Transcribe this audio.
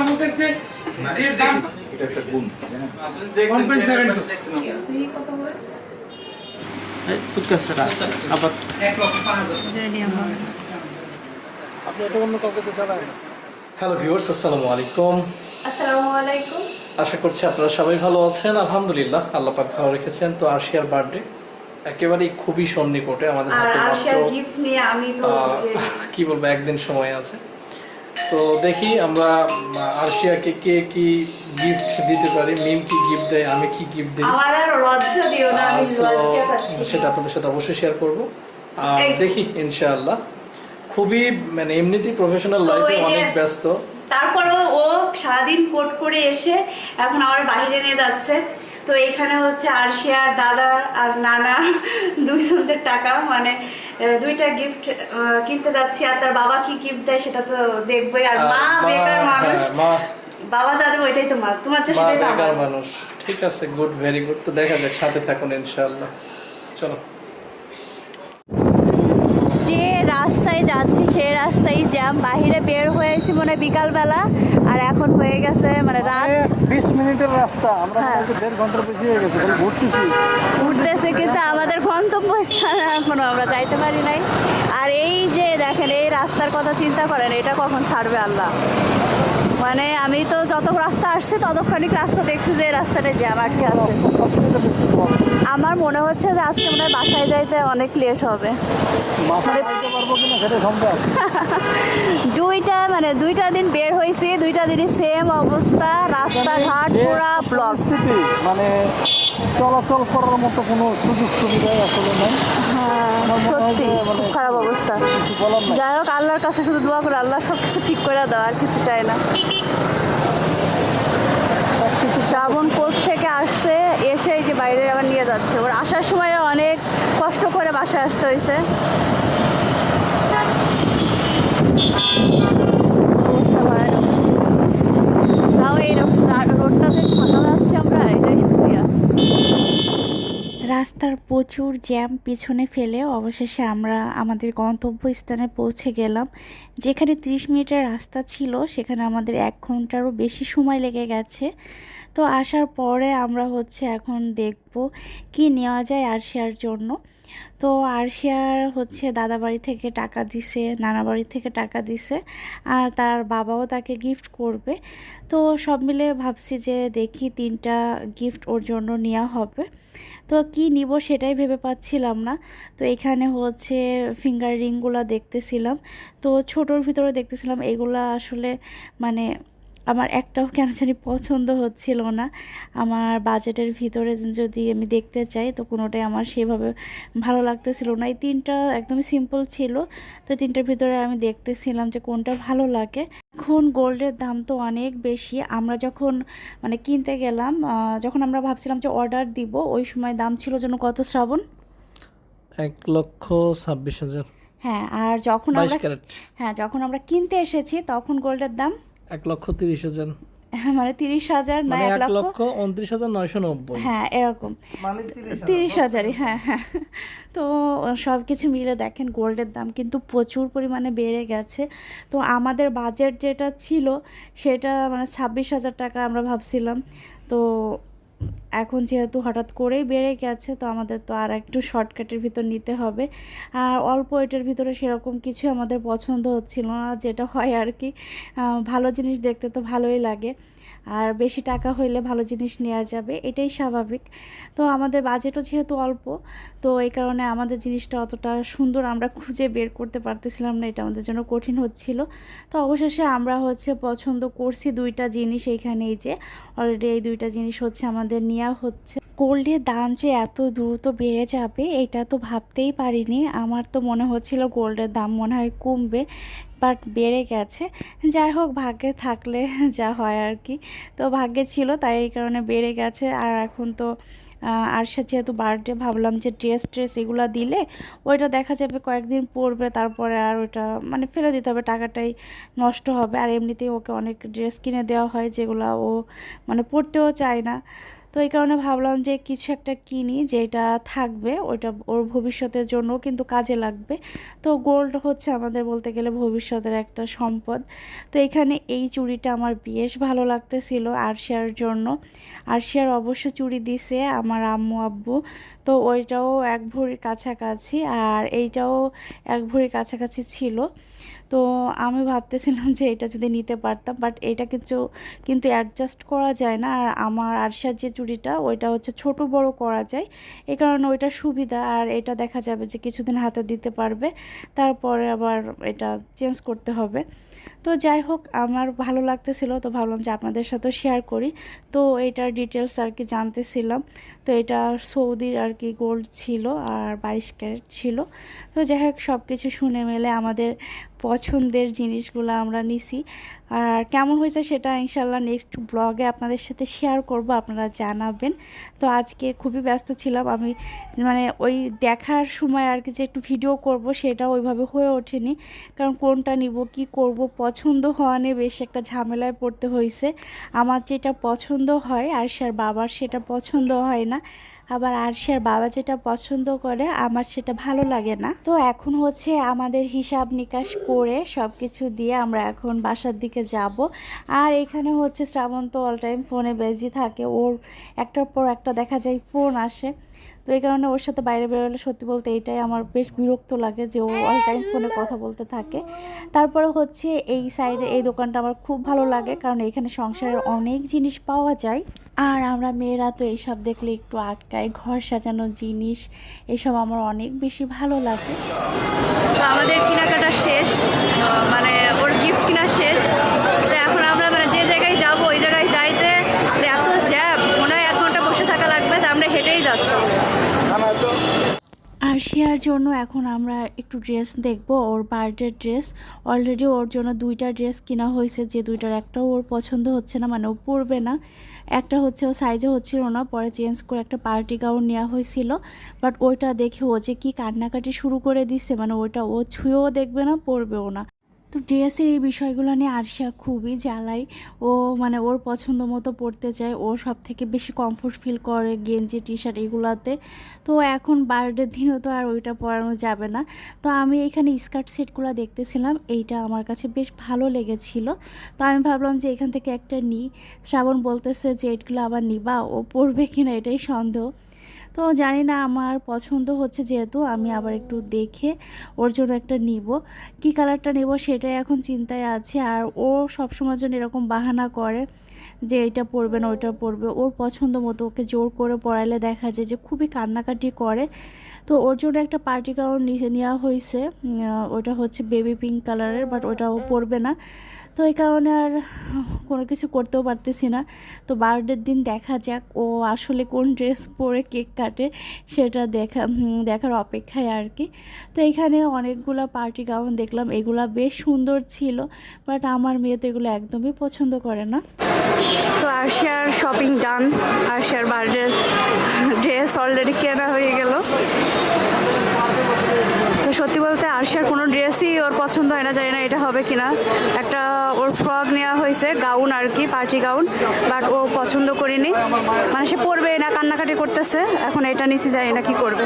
আমাদের যে যে দাম এটা একটা গুণ ওয়ান পয়েন্ট সেভেন আবার এক লক্ষ পাঁচ হাজার। হ্যালো ভিউয়ার্স আসসালামু আলাইকুম। আসসালামু আলাইকুম। আশা করছি আপনারা সবাই ভালো আছেন আলহামদুলিল্লাহ আল্লাহ পাক ভালো রেখেছেন। তো আরশিয়ার বার্থডে একেবারেই খুবই সন্নিকটে আমাদের হাতে মাত্র আরশিয়ার গিফট নিয়ে আমি তো আহ, কি বলব একদিন সময় আছে। তো দেখি আমরা আরশিয়াকে কে কি গিফট দিতে পারি মিম কি গিফট দেয় আমি কি গিফট দিই? আমার আর লজ্জা দিও না আমি লজ্জা পাচ্ছি সেটা আপনাদের সাথে অবশ্যই শেয়ার করব। আর দেখি ইনশাআল্লাহ। খুবই মানে এমনিতেই প্রফেশনাল লাইফে অনেক ব্যস্ত। তারপরেও ও সারাদিন কোট করে এসে এখন আমার বাইরে নিয়ে যাচ্ছে। তো এইখানে হচ্ছে আরশিয়া দাদা আর নানা দুইজনদের টাকা মানে দুইটা গিফট কিনতে যাচ্ছি। আর তার বাবা কি গিফট দেয় সেটা তো দেখবোই। আর মা বেকার মানুষ। হ্যাঁ, বাবা যাবে দেবে ওইটাই তো মা। তোমার চেয়ে সেটাই বেকার মানুষ। ঠিক আছে গুড ভেরি গুড তো দেখা যাক সাথে থাকুন ইনশাআল্লাহ। চলো যে রাস্তায় যাচ্ছি সেই রাস্তায় জ্যাম বাহিরে বের হয়েছি মনে হয় বিকালবেলা আর এখন হয়ে গেছে মানে রাত বিশ মিনিটের রাস্তা আমরা হ্যাঁ। দেড় বেশি হয়ে গেছে ঘুরতেছি ঘুরতেছে কিন্তু আমাদের গন্তব্য স্থানে এখনও আমরা যাইতে পারি নাই দেখেন এই রাস্তার কথা চিন্তা করেন এটা কখন ছাড়বে আল্লাহ? মানে আমি তো যত রাস্তা আসছে ততক্ষণিক রাস্তা দেখছি যে রাস্তাটা জ্যাম আটকে আছে। আমার মনে হচ্ছে যে আজকে মনে হয় বাসায় যাইতে অনেক লেট হবে। দুইটা মানে দুইটা দিন বের হয়েছি দুইটা দিনই সেম অবস্থা রাস্তাঘাট যে পুরা ব্লক মানে চলাচল করার মতো কোনো সুযোগ সুবিধা আসলে নাই। হ্যাঁ আমার মনে হয় সত্যি যে খুব মানে- খারাপ অবস্থা যাই হোক, আল্লাহর কাছে শুধু দোয়া করে, আল্লাহ সব কিছু ঠিক করে দাও, আর কিছু চাই না। শ্রাবণ কোর্ট থেকে আসছে, এসে যে বাইরে আবার নিয়ে যাচ্ছে। ওর আসার সময় অনেক কষ্ট করে বাসায় আসতে হয়েছে অবস্থা ভয়ানক। তাও এই রোড- রোডটাতে ফাঁকা যাচ্ছি আমরা এটাই শুক্রিয়া রাস্তার প্রচুর জ্যাম পিছনে ফেলে অবশেষে আমরা আমাদের গন্তব্যস্থানে পৌঁছে গেলাম। যেখানে 30 মিনিটের রাস্তা ছিল, সেখানে আমাদের এক ঘন্টারও বেশি সময় লেগে গেছে। তো আসার পরে আমরা হচ্ছে এখন দেখব কি নেওয়া যায় আর জন্য। তো আরশিয়ার হচ্ছে দাদা বাড়ি থেকে টাকা দিছে, নানা বাড়ি থেকে টাকা দিছে, আর তার বাবাও তাকে গিফট করবে। তো সব মিলে ভাবছি যে দেখি তিনটা গিফট ওর জন্য নেওয়া হবে। তো কি নিব সেটাই ভেবে পাচ্ছিলাম না। তো এখানে হচ্ছে ফিঙ্গার রিংগুলো দেখতেছিলাম। তো ছোটোর ভিতরে দেখতেছিলাম, এগুলা আসলে মানে আমার একটাও কেন জানি পছন্দ হচ্ছিল না। আমার বাজেটের ভিতরে যদি আমি দেখতে চাই তো কোনোটাই আমার সেভাবে ভালো লাগতেছিল না। এই তিনটা একদমই সিম্পল ছিল। তো তিনটার ভিতরে আমি দেখতেছিলাম যে কোনটা ভালো লাগে। এখন গোল্ডের দাম তো অনেক বেশি। আমরা যখন মানে কিনতে গেলাম যখন আমরা ভাবছিলাম যে অর্ডার দিব ওই সময় দাম ছিল যেন কত শ্রাবণ? এক লক্ষ ছাব্বিশ হাজার। হ্যাঁ আর যখন আমরা হ্যাঁ যখন আমরা কিনতে এসেছি তখন গোল্ডের দাম এক লক্ষ তিরিশ হাজার। মানে তিরিশ হাজার না মানে এক লক্ষ? উনত্রিশ হাজার নয়শো নব্বই। হ্যাঁ এরকম। মানে তিরিশ হাজারই হ্যাঁ হ্যাঁ। তো সব কিছু মিলে দেখেন গোল্ডের দাম কিন্তু প্রচুর পরিমাণে বেড়ে গেছে। তো আমাদের বাজেট যেটা ছিল সেটা মানে ছাব্বিশ হাজার টাকা আমরা ভাবছিলাম। তো এখন যেহেতু হঠাৎ করেই বেড়ে গেছে, তো আমাদের তো আর একটু শর্টকাটের ভিতর নিতে হবে। আর অল্প এটার ভিতরে সেরকম কিছু আমাদের পছন্দ হচ্ছিল না, যেটা হয় আর কি। ভালো জিনিস দেখতে তো ভালোই লাগে। আর বেশি টাকা হইলে ভালো জিনিস নেওয়া যাবে, এটাই স্বাভাবিক। তো আমাদের বাজেটও যেহেতু অল্প, তো এই কারণে আমাদের জিনিসটা অতটা সুন্দর আমরা খুঁজে বের করতে পারতেছিলাম না, এটা আমাদের জন্য কঠিন হচ্ছিল। তো অবশেষে আমরা হচ্ছে পছন্দ করছি দুইটা জিনিস এইখানেই যে অলরেডি এই দুইটা জিনিস হচ্ছে আমাদের নেওয়া হচ্ছে। গোল্ডের দাম যে এত দ্রুত বেড়ে যাবে, এটা তো ভাবতেই পারিনি। আমার তো মনে হচ্ছিল গোল্ডের দাম মনে হয় কমবে, বাট বেড়ে গেছে। যাই হোক, ভাগ্যে থাকলে যা হয় আর কি। তো ভাগ্যে ছিল, তাই এই কারণে বেড়ে গেছে। আর এখন তো আর সে যেহেতু বার্থডে, ভাবলাম যে ড্রেস ট্রেস এগুলো দিলে ওইটা দেখা যাবে কয়েকদিন পরবে, তারপরে আর ওইটা মানে ফেলে দিতে হবে, টাকাটাই নষ্ট হবে। আর এমনিতেই ওকে অনেক ড্রেস কিনে দেওয়া হয়, যেগুলো ও মানে পরতেও চায় না। তো এই কারণে ভাবলাম যে কিছু একটা কিনি যেটা থাকবে, ওইটা ওর ভবিষ্যতের জন্য কিন্তু কাজে লাগবে। তো গোল্ড হচ্ছে আমাদের বলতে গেলে ভবিষ্যতের একটা সম্পদ। তো এখানে এই চুড়িটা আমার বেশ ভালো লাগতেছিল আর্শিয়ার জন্য। আর্শিয়ার অবশ্য চুড়ি দিছে আমার আম্মু আব্বু। তো ওইটাও এক ভরির কাছাকাছি আর এইটাও এক ভরির কাছাকাছি ছিল। তো আমি ভাবতেছিলাম যে এটা যদি নিতে পারতাম বাট এটা কিন্তু কিন্তু অ্যাডজাস্ট করা যায় না। আর আমার আরশার যে চুড়িটা, ওইটা হচ্ছে ছোট বড় করা যায়। এই কারণে ওইটা সুবিধা, আর এটা দেখা যাবে যে কিছুদিন হাতে দিতে পারবে। তারপরে আবার এটা চেঞ্জ করতে হবে। তো যাই হোক, আমার ভালো লাগতেছিল। তো ভাবলাম যে আপনাদের সাথেও শেয়ার করি। তো এটার ডিটেলস আর কি জানতেছিলাম। তো এটা সৌদির আর কি গোল্ড ছিল আর বাইশ ক্যারেট ছিল। তো যাই হোক সব কিছু শুনে মেলে আমাদের পছন্দের জিনিসগুলো আমরা নিছি। আর কেমন হয়েছে সেটা ইনশাল্লাহ নেক্সট ব্লগে আপনাদের সাথে শেয়ার করব, আপনারা জানাবেন। তো আজকে খুবই ব্যস্ত ছিলাম, আমি মানে ওই দেখার সময় আর কি যে একটু ভিডিও করব, সেটা ওইভাবে হয়ে ওঠেনি। কারণ কোনটা নিব, কি করব, পছন্দ হওয়া নিয়ে বেশ একটা ঝামেলায় পড়তে হয়েছে আমার যেটা পছন্দ হয় আর সে বাবার সেটা পছন্দ হয় না। আবার আরশিয়ার বাবা যেটা পছন্দ করে, আমার সেটা ভালো লাগে না। তো এখন হচ্ছে আমাদের হিসাব নিকাশ করে সব কিছু দিয়ে আমরা এখন বাসার দিকে যাব। আর এখানে হচ্ছে শ্রাবণ তো অল টাইম ফোনে বেজি থাকে। ওর একটার পর একটা দেখা যায় ফোন আসে। তো এই কারণে ওর সাথে বাইরে বেরোলে সত্যি বলতে এইটাই আমার বেশ বিরক্ত লাগে যে ও অল টাইম ফোনে কথা বলতে থাকে। তারপরে হচ্ছে এই সাইডে এই দোকানটা আমার খুব ভালো লাগে কারণ এখানে সংসারের অনেক জিনিস পাওয়া যায়। আর আমরা মেয়েরা তো এইসব দেখলে একটু আটকাই ঘর সাজানো জিনিস, এসব আমার অনেক বেশি ভালো লাগে। আমাদের কেনাকাটা শেষ। মানে ওর গিফট কিনা শেষ তো এখন আমরা মানে যে জায়গায় যাব ওই জায়গায় যাইতে মানে এত জ্যাম মনে হয় এক ঘণ্টা বসে থাকা লাগবে তো আমরা হেঁটেই যাচ্ছি আর শেয়ার জন্য এখন আমরা একটু ড্রেস দেখব ওর বার্থডে ড্রেস অলরেডি ওর জন্য দুইটা ড্রেস কিনা হয়েছে, যে দুইটার একটাও ওর পছন্দ হচ্ছে না মানে ও পরবে না। একটা হচ্ছে ও সাইজে হচ্ছিল না, পরে চেঞ্জ করে একটা পার্টি গাউন নেওয়া হয়েছিল। বাট ওইটা দেখে ও যে কী কান্নাকাটি শুরু করে দিছে মানে ওইটা ও ছুঁয়েও দেখবে না, পরবেও না। তো ড্রেসের এই বিষয়গুলো নিয়ে আরশিয়া খুবই জ্বালাই ও মানে ওর পছন্দ মতো পড়তে চায়। ও সব থেকে বেশি কমফোর্ট ফিল করে গেঞ্জি টি শার্ট এগুলাতে। তো এখন বার্থডের দিনও তো আর ওইটা পরানো যাবে না। তো আমি এখানে স্কার্ট সেটগুলো দেখতেছিলাম। এইটা আমার কাছে বেশ ভালো লেগেছিল। তো আমি ভাবলাম যে এখান থেকে একটা নিই শ্রাবণ বলতেছে যে এটগুলো আবার নিবা? ও পরবে কিনা এটাই সন্দেহ। তো জানি না, আমার পছন্দ হচ্ছে যেহেতু, আমি আবার একটু দেখে ওর জন্য একটা নিব। কি কালারটা নেব সেটাই এখন চিন্তায় আছে, আর ও সবসময় জন্য এরকম বাহানা করে যে এটা পরবে না, ওইটা পরবে। ওর পছন্দ মতো ওকে জোর করে পড়াইলে দেখা যায় যে খুবই কান্নাকাটি করে। তো ওর জন্য একটা পার্টি গাউন নিচে নেওয়া হয়েছে ওটা হচ্ছে বেবি পিঙ্ক কালারের বাট ওটা ও পরবে না। তো এই কারণে আর কোনো কিছু করতেও পারতেছি না। তো বার্থডের দিন দেখা যাক ও আসলে কোন ড্রেস পরে কেক কাটে সেটা দেখা দেখার অপেক্ষায় আর কি। তো এখানে অনেকগুলো পার্টি গাউন দেখলাম, এগুলো বেশ সুন্দর ছিল, বাট আমার মেয়ে তো এগুলো একদমই পছন্দ করে না। তো আরশিয়ার শপিং ডান আরশিয়ার বার্থডে, ড্রেস অলরেডি কেনা হয়ে গেল। বলতে কোনো ড্রেসই ওর পছন্দ হয় না, জানি না এটা হবে কিনা। একটা ওর ফ্রক নেওয়া হয়েছে, গাউন আর কি, পার্টি গাউন, বাট ও পছন্দ করিনি। মানে সে পরবে না, কান্নাকাটি করতেছে, এখন এটা নিচে জানি না কি করবে।